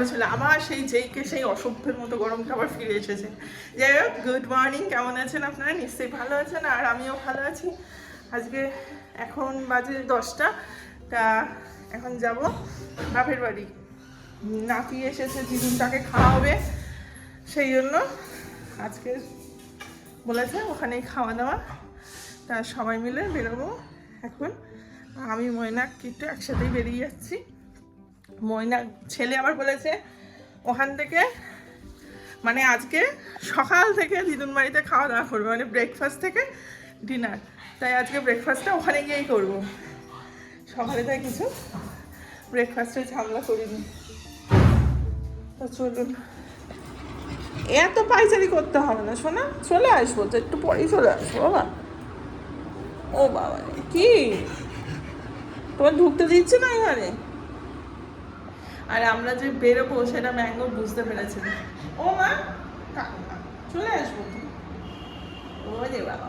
ভালো ছিল। আবার সেই যেইকে সেই অসভ্যের মতো গরম খাবার ফিরে এসেছে। যাই হোক গুড মর্নিং কেমন আছেন আপনারা? নিশ্চয়ই ভালো আছেন আর আমিও ভালো আছি। আজকে এখন বাজে দশটা। তা এখন যাব বাপের বাড়ি। নাতি এসেছে তাকে খাওয়াবে। সেই জন্য আজকে বলেছে ওখানেই খাওয়া দাওয়া। তা সবাই মিলে বেরোবো এখন। আমি ময়না কিন্তু একসাথেই বেরিয়ে যাচ্ছি। ময়না, ছেলে আবার বলেছে, ওখান থেকে মানে আজকে সকাল থেকে দিদুন বাড়িতে খাওয়া দাওয়া করবে মানে ব্রেকফাস্ট থেকে ডিনার তাই আজকে ব্রেকফাস্টটা ওখানে গিয়েই করব। সকালে তাই কিছু ব্রেকফাস্টের ঝামেলা করিনি। তো চলুন। এত পাইচারি করতে হবে না শোনা চলে আসব তো, একটু পরেই চলে আসব বাবা। ও বাবা কি? তোমার ঢুকতে দিচ্ছে না এখানে? আর আমরা যে বেরোবো সেটা ম্যাঙ্গো বুঝতে পেরেছে ও মা চলে আসব। ও রে বাবা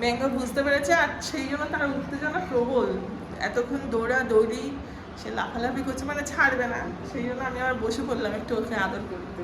ম্যাঙ্গো বুঝতে পেরেছে আর সেই জন্য তার উত্তেজনা প্রবল। এতক্ষণ দৌড়া, দৌড়ি, সে লাফালাফি করছে মানে ছাড়বে না। সেই জন্য আমি আবার বসে পড়লাম একটু ওকে আদর করতে।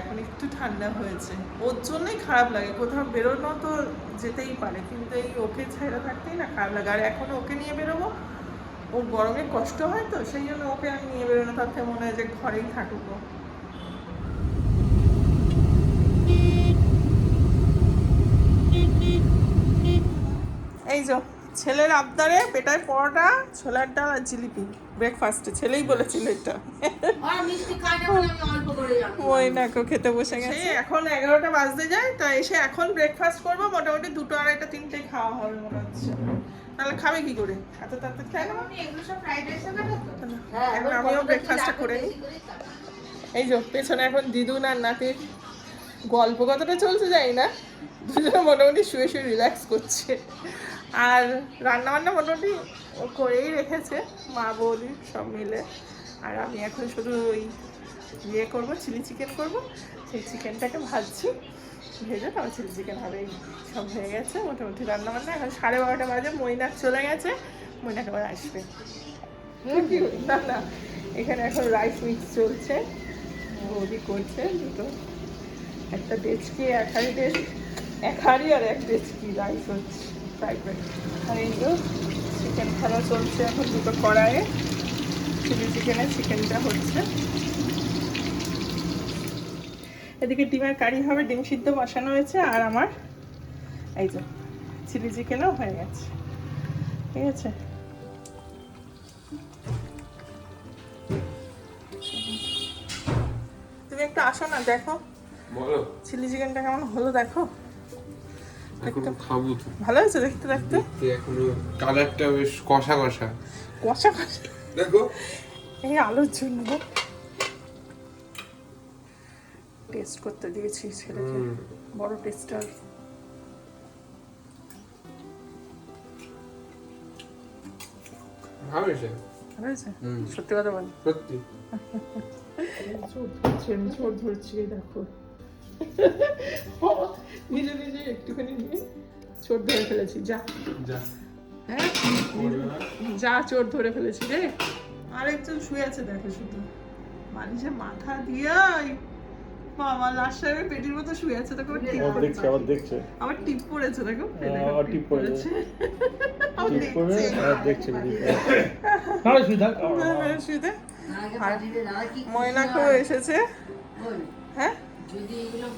এখন একটু ঠান্ডা হয়েছে। ওর জন্যই খারাপ লাগে। কোথাও বেরোনো তো যেতেই পারে, কিন্তু এই ওকে ছেড়ে থাকতেই না খারাপ লাগে। আর এখন ওকে নিয়ে বেরোবো ওর গরমে কষ্ট হয় তো সেই জন্য ওকে আমি নিয়ে বেরোনো তার থেকে মনে হয় যে ঘরেই থাকুক এই যে ছেলের আবদারে পেটায় পরোটা ছোলার ডাল আর জিলিপি ব্রেকফাস্টে ছেলেই বলেছিল এটা। আর না বলে আমি অল্প করে যাব ওই নাকো খেতে বসে গেছে। এখন এগারোটা বাজতে যায় তো এসে এখন ব্রেকফাস্ট করব মোটামুটি দুটো আড়াইটা তিনটে খাওয়া হবে মনে হচ্ছে। তাহলে খাবে কি করে? এত তাড়াতাড়ি খায় না আপনি এগুলো সব ফ্রাইড রাইসে কাটো তো এখন আমিও ব্রেকফাস্টটা করে নিই। এই যে পেছনে এখন দিদুন আর নাতির গল্প কতটা চলছে যাই না। দুজনে মোটামুটি শুয়ে শুয়ে রিল্যাক্স করছে। আর রান্না বান্না মোটামুটি ও করেই রেখেছে মা বৌদি সব মিলে। আর আমি এখন শুধু ওই ইয়ে করব চিলি চিকেন করব। সেই চিকেনটাকে ভাজছি। ভেজে তারপর চিলি চিকেন হবে সব হয়ে গেছে মোটামুটি রান্না বান্না এখন সাড়ে বারোটা বাজে মৈনাক চলে গেছে মৈনাক আবার আসবে। না না এখানে এখন রাইস মিক্স চলছে বৌদি করছে দুটো। একটা ডেচকি এক হাঁড়ি ডেচ এক হাঁড়ি আর এক ডেচকি রাইস হচ্ছে ফ্রাইড রাইস আর এই তো চিকেন খাওয়া চলছে এখন দুটো কড়াইয়ে চিলি চিকেনের চিকেনটা হচ্ছে। এদিকে ডিমের কারি হবে ডিম সিদ্ধ বসানো হয়েছে আর আমার এই যে চিলি চিকেনও হয়ে গেছে। ঠিক আছে? তুমি একটু আসো না দেখো। বলো। চিলি চিকেনটা কেমন হলো দেখো? খাব ভালো হয়েছে দেখতে দেখতে? দেখতে এখনও কালারটা বেশ কষা কষা। কষা কষা। দেখো। এই আলোর জন্য টেস্ট করতে দিয়েছি ছেলেকে। বড় টেস্টার ভালো হয়েছে? ভালো হয়েছে? হুম। সত্যি কথা বল। সত্যি? আমি চোর ধরছি দেখো। নিজে নিজে একটুখানি নিয়ে চোর ধরে ফেলেছি যা। যা। হ্যাঁ? যা চোর ধরে ফেলেছি রে। আরেকজন শুয়ে আছে দেখো শুধু। মানুষে মাথা দিয়ে বাবা লাস্ট টাইমে পেটির মতো শুয়ে আছে দেখো টিপ পড়েছে। দেখছে আবার দেখছে আবার টিপ পড়েছে দেখো হ্যাঁ, আবার টিপ টিপ পড়েছে। আবার পড়ে। আবার দেখছে না শুয়ে থাক না, না, শুয়ে দে। ময়না এসেছে হ্যাঁ যদি এগুলো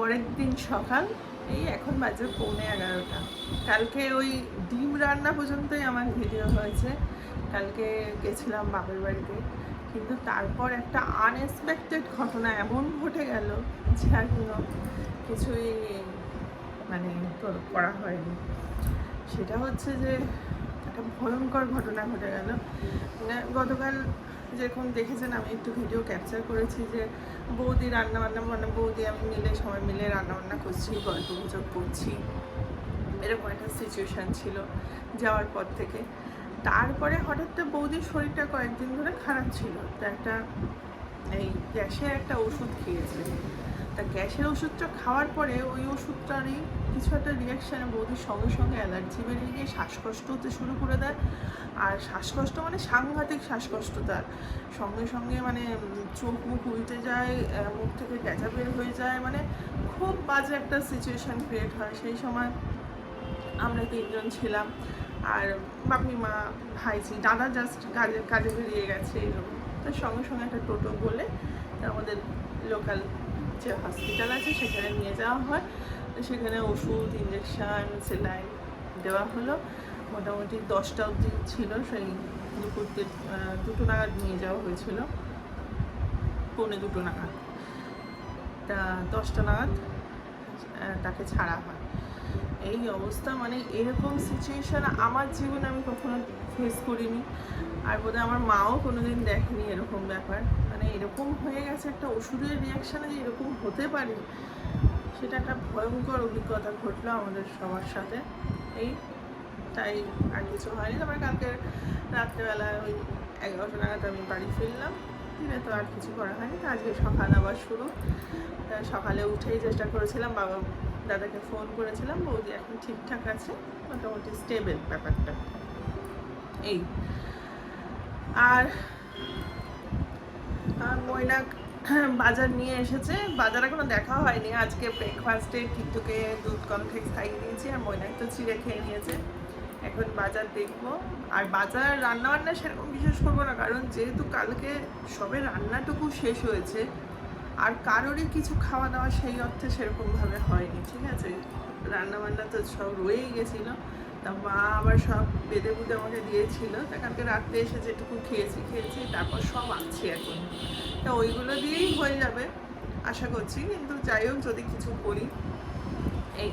পরের দিন সকাল, এই এখন বাজে পৌনে এগারোটা। কালকে ওই ডিম রান্না পর্যন্তই আমার ভিডিও হয়েছে। কালকে গেছিলাম বাপের বাড়িতে। কিন্তু তারপর একটা আনএক্সপেক্টেড ঘটনা এমন ঘটে গেল যে আর কোনো কিছুই মানে করা হয়নি। সেটা হচ্ছে যে একটা ভয়ঙ্কর ঘটনা ঘটে গেল। মানে গতকাল যেরকম দেখেছেন, আমি একটু ভিডিও ক্যাপচার করেছি যে বৌদি রান্না বান্না মানে বৌদি আমি মিলে সবাই মিলে রান্নাবান্না করছি গল্প গুজব করছি। এরকম একটা সিচুয়েশান ছিল যাওয়ার পর থেকে। তারপরে হঠাৎ বৌদির শরীরটা কয়েকদিন ধরে খারাপ ছিল। তো একটা এই গ্যাসের একটা ওষুধ খেয়েছে। তা গ্যাসের ওষুধটা খাওয়ার পরে ওই ওষুধটারই কিছু একটা রিয়াকশানে বৌদির সঙ্গে সঙ্গে অ্যালার্জি বেরিয়ে গিয়ে শ্বাসকষ্ট হতে শুরু করে দেয়। আর শ্বাসকষ্ট মানে সাংঘাতিক শ্বাসকষ্ট তার। সঙ্গে সঙ্গে মানে চোখ মুখ উল্টে যায় মুখ থেকে গ্যাঁজা বের হয়ে যায়। মানে খুব বাজে একটা সিচুয়েশান ক্রিয়েট হয়। সেই সময় আমরা তিনজন ছিলাম। আর বাপি মা, ভাইজি, দাদা জাস্ট কাজে কাজে বেরিয়ে গেছে। এরকম তো সঙ্গে সঙ্গে একটা টোটো বলে আমাদের লোকাল যে হসপিটাল আছে, সেখানে নিয়ে যাওয়া হয়। সেখানে ওষুধ ইঞ্জেকশান সেলাইন দেওয়া হলো। মোটামুটি দশটা অবধি ছিল, সেই দুপুরতে দুটো নাগাদ নিয়ে যাওয়া হয়েছিল। পৌনে দুটো নাগাদ। তা দশটা নাগাদ তাকে ছাড়া হয়। এই অবস্থা মানে এরকম সিচুয়েশান আমার জীবনে আমি কখনো ফেস করিনি। আর বোধহয় আমার মাও কোনোদিন দেখেনি এরকম ব্যাপার। মানে এরকম হয়ে গেছে একটা ওষুধের রিয়াকশানে যে এরকম হতে পারে, সেটা একটা ভয়ঙ্কর অভিজ্ঞতা ঘটলো আমাদের সবার সাথে। এই, তাই আর কিছু হয়নি। তারপরে কালকে রাত্রেবেলা ওই এগারোটা নাগাদ আমি বাড়ি ফিরলাম। ফিরে তো আর কিছু করা হয়নি। তো আজকে সকাল আবার শুরু। সকালে উঠেই চেষ্টা করেছিলাম, বাবা, দাদাকে ফোন করেছিলাম, বৌদি এখন ঠিকঠাক আছে, মোটামুটি স্টেবল ব্যাপারটা। এই। আর ময়নাক বাজার নিয়ে এসেছে। বাজার এখনও দেখা হয়নি। আজকে ব্রেকফাস্টে কিট্টুকে দুধ কমপ্লেক্স খাইয়ে দিয়েছি আর ময়নাক তো চিড়ে খেয়ে নিয়েছে। এখন বাজার দেখব। আর বাজার রান্না বান্না সেরকম বিশেষ করব না, কারণ যেহেতু কালকে সবে রান্নাটুকু শেষ হয়েছে, আর কারোরই কিছু খাওয়া দাওয়া সেই অর্থে সেরকমভাবে হয়নি, ঠিক আছে? রান্না বান্না তো সব রয়েই গেছিল, তা মা আবার সব বেঁধে বুঁধে আমাকে দিয়েছিল, তা কালকে রাত্রে এসে যেটুকু খেয়েছি খেয়েছি, তারপর সব আছে এখন। তা ওইগুলো দিয়েই হয়ে যাবে, আশা করছি, কিন্তু যাই হোক, যদি কিছু করি, এই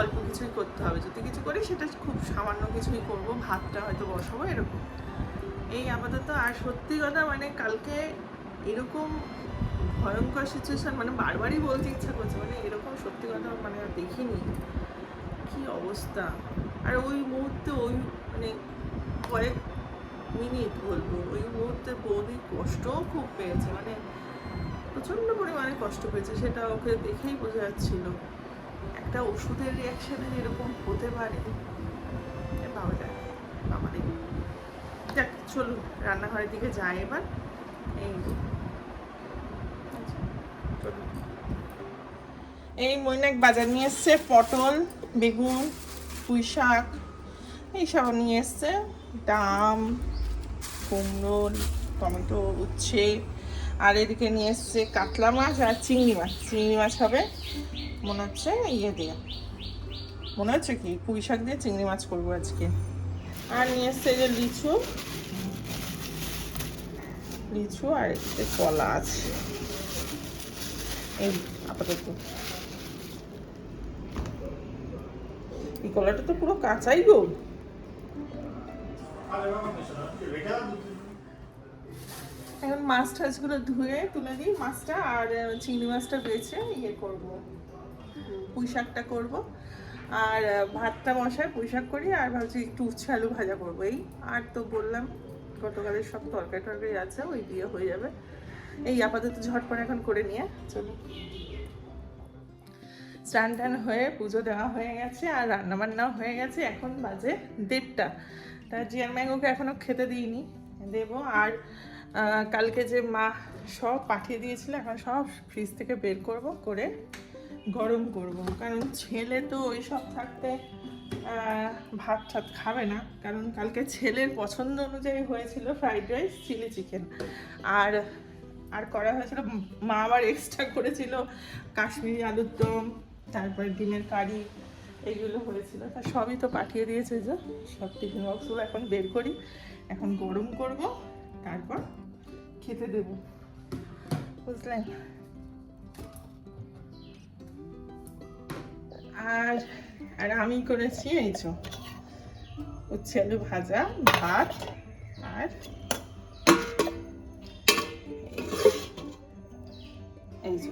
অল্প কিছুই করতে হবে, যদি কিছু করি সেটা খুব সামান্য কিছুই করব, ভাতটা হয়তো বসাবো এরকম। এই আপাতত, আর সত্যি কথা মানে কালকে এরকম ভয়ঙ্কর সিচুয়েশন মানে বারবারই বলতে ইচ্ছা করছে মানে এরকম সত্যি কথা মানে দেখিনি। কি অবস্থা? আর ওই মুহূর্তে ওই মানে কয়েক মিনিট বলব, ওই মুহূর্তে বৌদি কষ্টও খুব পেয়েছে মানে প্রচণ্ড পরিমাণে কষ্ট পেয়েছে, সেটা ওকে দেখেই বোঝা যাচ্ছিল। একটা ওষুধের রিয়াকশানে এরকম হতে পারে? এ বাবা। যাক, চলুন, রান্নাঘরের দিকে যাই এবার। এই। এই মৈনাক বাজার নিয়ে এসছে পটল, বেগুন পুঁই শাক এইসব নিয়ে এসছে। ডাম, কুমড়ো, টমেটো, উচ্ছে। আর এদিকে নিয়ে এসছে কাতলা মাছ আর চিংড়ি মাছ। চিংড়ি মাছ হবে মনে হচ্ছে ইয়ে দিয়ে। মনে হচ্ছে কি পুঁই শাক দিয়ে চিংড়ি মাছ করব আজকে। আর নিয়ে এসছে যে লিচু। লিচু আর একটু কলা আছে। এই, আপাতত। এই কলাটা তো পুরো কাঁচাই গো। এখন মাছ টাছগুলো ধুয়ে তুলে দিই মাছটা আর চিংড়ি মাছটা বেছে ইয়ে করব। পুঁই শাকটা করব। আর ভাতটা বসায় পুঁই শাক করি, আর ভাবছি একটু উচ্ছে আলু ভাজা করব। এই আর তো বললাম, গতকালের সব তরকারি টরকারি আছে, ওই দিয়ে হয়ে যাবে। এই আপাতত ঝটপট এখন করে নিয়ে চলো। স্নান টান হয়ে পুজো দেওয়া হয়ে গেছে আর রান্না বান্নাও হয়ে গেছে, এখন বাজে দেড়টা। তা জিয়ার ম্যাঙ্গোকে এখনও খেতে দিইনি, দেবো। আর কালকে যে মা সব পাঠিয়ে দিয়েছিল, এখন সব ফ্রিজ থেকে বের করব, করে গরম করব। কারণ ছেলে তো ওই সব থাকতে ভাত টাত খাবে না। কারণ কালকে ছেলের পছন্দ অনুযায়ী হয়েছিল ফ্রাইড রাইস চিলি চিকেন আর আর করা হয়েছিল, মা আবার এক্সট্রা করেছিল, কাশ্মীরি আলুর দম তারপরে ডিমের কারি, এগুলো হয়েছিল। তা সবই তো পাঠিয়ে দিয়েছে যে, সব টিফিন বক্সগুলো এখন বের করি। এখন গরম করব, তারপর খেতে দেব। বুঝলেন? আর আর আমি করেছি এই উচ্ছে আলু ভাজা, ভাত আর এই যে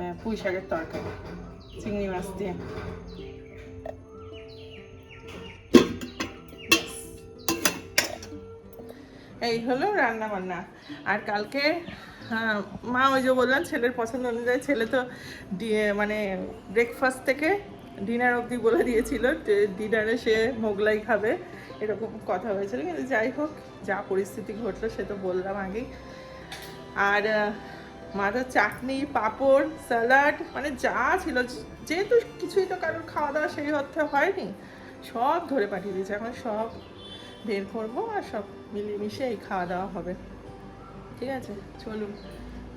আহ, পুঁই শাকের তরকারি চিংড়ি মাছ দিয়ে। এই হলো রান্না বান্না আর কালকে হ্যাঁ, মা ওই যে বললাম ছেলের পছন্দ অনুযায়ী ছেলে তো মানে ব্রেকফাস্ট থেকে ডিনার অবধি বলে দিয়েছিল ডিনারে সে মোগলাই খাবে এরকম কথা হয়েছিল। কিন্তু যাই হোক যা পরিস্থিতি ঘটলো সে তো বললাম আগেই। আর আহ, মা তো চাটনি পাঁপড় স্যালাড মানে যা ছিল যেহেতু কিছুই তো কারোর খাওয়া দাওয়া সেই অর্থে হয়নি সব ধরে পাঠিয়ে দিয়েছে। এখন সব বের করব আর সব মিলিমিশে এই খাওয়া দাওয়া হবে। ঠিক আছে? চলুন।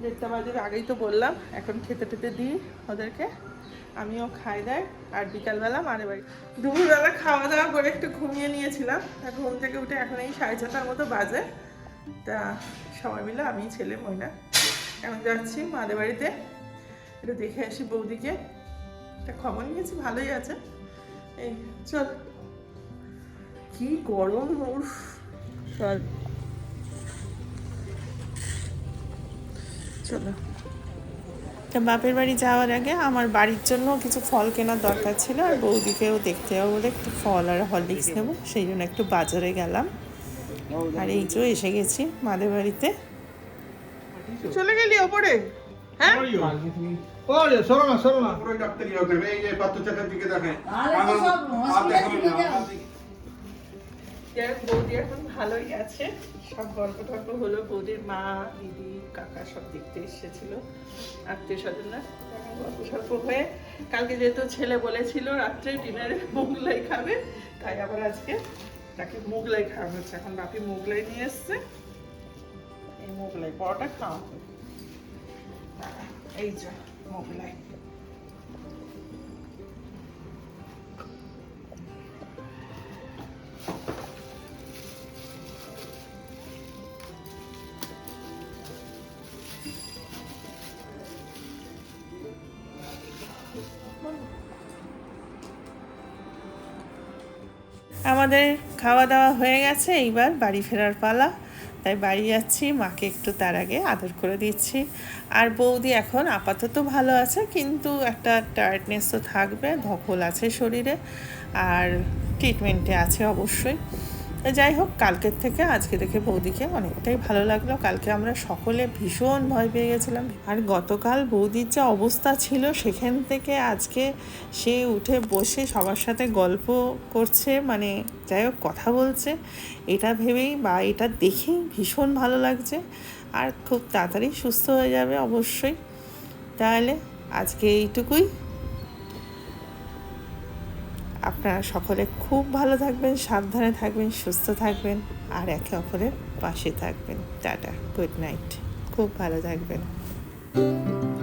দেড়টা বাজে আগেই তো বললাম এখন খেতে টেতে দিই ওদেরকে। আমিও খাই দেয়। আর বিকালবেলা মারে বাড়ি। দুপুরবেলা খাওয়া দাওয়া করে একটু ঘুমিয়ে নিয়েছিলাম। তা ঘুম থেকে উঠে এখন এই সাড়ে ছটার মতো বাজে। তা সবাই মিলে আমি ছেলে মহিলা এখন যাচ্ছি মাদের বাড়িতে। একটু দেখে আসি বৌদিকে। একটা খবর নিয়েছি, ভালোই আছে। এই, চল। কি গরম চল। চলো। তা বাপের বাড়ি যাওয়ার আগে আমার বাড়ির জন্য কিছু ফল কেনার দরকার ছিল, আর বৌদিকেও দেখতে হবে বলে একটু ফল আর হরলিক্স নেব, সেই জন্য একটু বাজারে গেলাম। আর এই যে এসে গেছি মাদের বাড়িতে। চলে গেলি ওপরে হ্যাঁ? ওরে সরো না সরো না। পুরো ডাক্তারি হতে এই যে পাত্র চাকার দিকে দেখেন তাহলে তো সব hospital থেকে যাও। যাই হোক, বৌদি এখন ভালোই আছে। সব গল্প টল্প হলো বৌদির মা দিদি কাকা সব দেখতে এসেছিল আত্মীয় স্বজনরা। গল্প সল্প হয়ে কালকে যেহেতু ছেলে বলেছিল রাত্রে ডিনারে মোগলাই খাবে তাই আবার আজকে তাকে মোগলাই খাওয়া হচ্ছে। এখন বাপি মোগলাই নিয়ে এসছে। মোগলাই পরোটা খাওয়া হবে এই যে মোগলাই আমাদের খাওয়া দাওয়া হয়ে গেছে এইবার বাড়ি ফেরার পালা। তাই বাড়ি যাচ্ছি, মাকে একটু তার আগে আদর করে দিচ্ছি। আর বৌদি এখন আপাতত ভালো আছে, কিন্তু একটা টায়ার্ডনেস তো থাকবে, ধকল আছে শরীরে, আর ট্রিটমেন্টে আছে অবশ্যই। যাই হোক, কালকের থেকে আজকে দেখে বৌদিকে অনেকটাই ভালো লাগল। কালকে আমরা সকলে ভীষণ ভয় পেয়ে গেছিলাম। আর গতকাল বৌদির যা অবস্থা ছিল, সেখান থেকে আজকে সে উঠে বসে সবার সাথে গল্প করছে মানে যাই হোক, কথা বলছে। এটা ভেবেই বা এটা দেখেই ভীষণ ভালো লাগছে। আর খুব তাড়াতাড়ি সুস্থ হয়ে যাবে অবশ্যই। তাহলে আজকে এইটুকুই। আপনারা সকলে খুব ভালো থাকবেন, সাবধানে থাকবেন, সুস্থ থাকবেন, আর একে অপরের পাশে থাকবেন। Tata, good night. খুব ভালো থাকবেন।